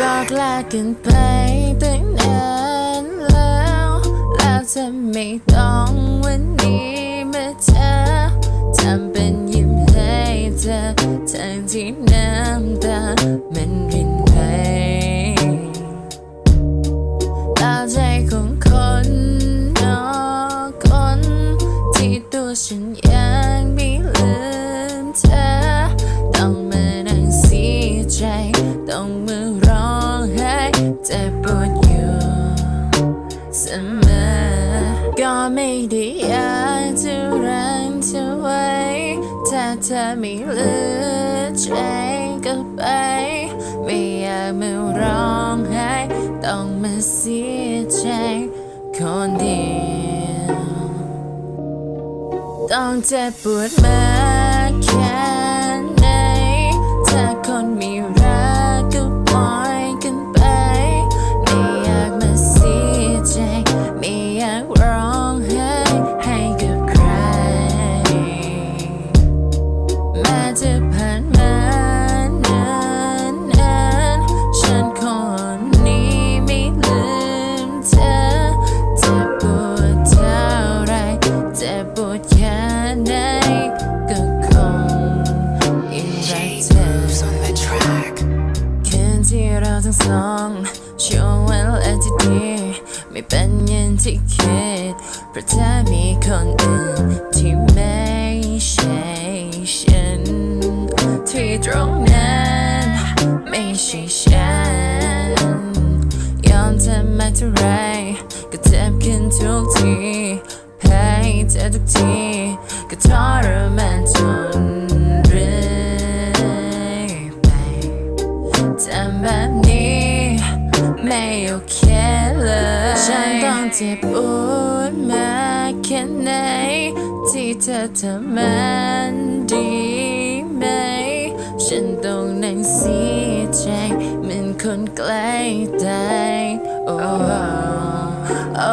บอกลากันไปตั้งนานแล้วแล้วจะไม่ต้องวันนี้มาเจอทำเป็นยิ้มให้เธอทั้งที่น้ำตามันรินไป เสมอก็ไม่ได้อยากจะรังเธอไว้ ถ้าเธอไม่เหลือใจก็ไป ไม่อยากมาร้องไห้ต้องมาเสียใจคนเดียว ต้องเจ็บปวดมา สองช่วงเวลาที่ดีไม่เป็นอย่างที่คิดเพราะเธอมีคนอื่นที่ไม่ใช่ฉันที่ตรงนั้นไม่ใช่ฉันยอมทำมาเท่าไรก็เจ็บขึ้นทุกทีแพ้ให้เธอทุกทีก็ทร ไม่โอเคเลยฉันต้องเจ็บปวดมากแค่ไหน ที่เธอทำมันดีไหม ฉันต้องนั่งเสียใจเหมือนคนใกล้ตายโอ้โอ้